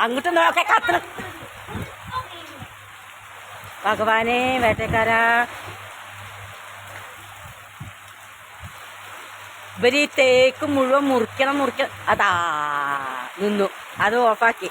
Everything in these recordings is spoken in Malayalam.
അങ്ങോട്ട് നോക്കെ കത്തണം. ഭഗവാനെ വേട്ടക്കാരാ. ഇവർ ഈ തേക്ക് മുഴുവൻ മുറിക്കണം മുറിക്കണം. അതാ നിന്നു. അത് ഓഫാക്കി.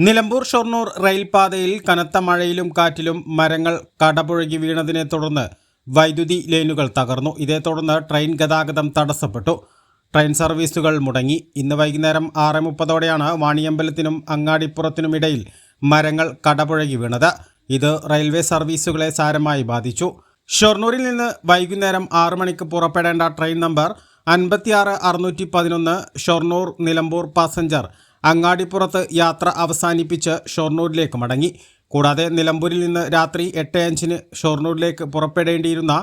നിലമ്പൂർ ഷൊർണൂർ റെയിൽപാതയിൽ കനത്ത മഴയിലും കാറ്റിലും മരങ്ങൾ കടപുഴകി വീണതിനെ തുടർന്ന് വൈദ്യുതി ലൈനുകൾ തകർന്നു. ഇതേ തുടർന്ന് ട്രെയിൻ ഗതാഗതം തടസ്സപ്പെട്ടു. ട്രെയിൻ സർവീസുകൾ മുടങ്ങി. ഇന്ന് വൈകുന്നേരം ആറ് മുപ്പതോടെയാണ് വാണിയമ്പലത്തിനും അങ്ങാടിപ്പുറത്തിനുമിടയിൽ മരങ്ങൾ കടപുഴകി വീണത്. ഇത് റെയിൽവേ സർവീസുകളെ സാരമായി ബാധിച്ചു. ഷൊർണൂരിൽ നിന്ന് വൈകുന്നേരം ആറു മണിക്ക് പുറപ്പെടേണ്ട ട്രെയിൻ നമ്പർ അൻപത്തിയാറ് അറുന്നൂറ്റി പതിനൊന്ന് ഷൊർണൂർ നിലമ്പൂർ പാസഞ്ചർ അങ്ങാടിപ്പുറത്ത് യാത്ര അവസാനിപ്പിച്ച് ഷൊർണൂരിലേക്ക് മടങ്ങി. കൂടാതെ നിലമ്പൂരിൽ നിന്ന് രാത്രി എട്ട് അഞ്ചിന് ഷൊർണൂരിലേക്ക് പുറപ്പെടേണ്ടിയിരുന്ന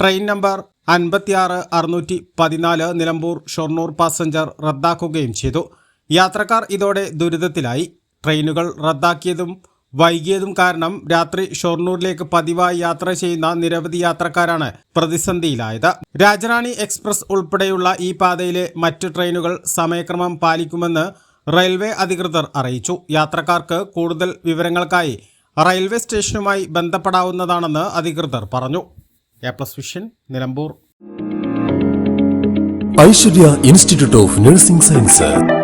ട്രെയിൻ നമ്പർ അൻപത്തിയാറ് അറുന്നൂറ്റി പതിനാല് നിലമ്പൂർ ഷൊർണൂർ പാസഞ്ചർ റദ്ദാക്കുകയും ചെയ്തു. യാത്രക്കാർ ഇതോടെ ദുരിതത്തിലായി. ട്രെയിനുകൾ റദ്ദാക്കിയതും വൈകിയതും കാരണം രാത്രി ഷൊർണൂരിലേക്ക് പതിവായി യാത്ര ചെയ്യുന്ന നിരവധി യാത്രക്കാരാണ് പ്രതിസന്ധിയിലായത്. രാജറാണി എക്സ്പ്രസ് ഉൾപ്പെടെയുള്ള ഈ പാതയിലെ മറ്റ് ട്രെയിനുകൾ സമയക്രമം പാലിക്കുമെന്ന് റെയിൽവേ അധികൃതർ അറിയിച്ചു. യാത്രക്കാർക്ക് കൂടുതൽ വിവരങ്ങൾക്കായി റെയിൽവേ സ്റ്റേഷനുമായി ബന്ധപ്പെടാവുന്നതാണെന്ന് അധികൃതർ പറഞ്ഞു. A vision Nilambur Aishwarya institute of nursing science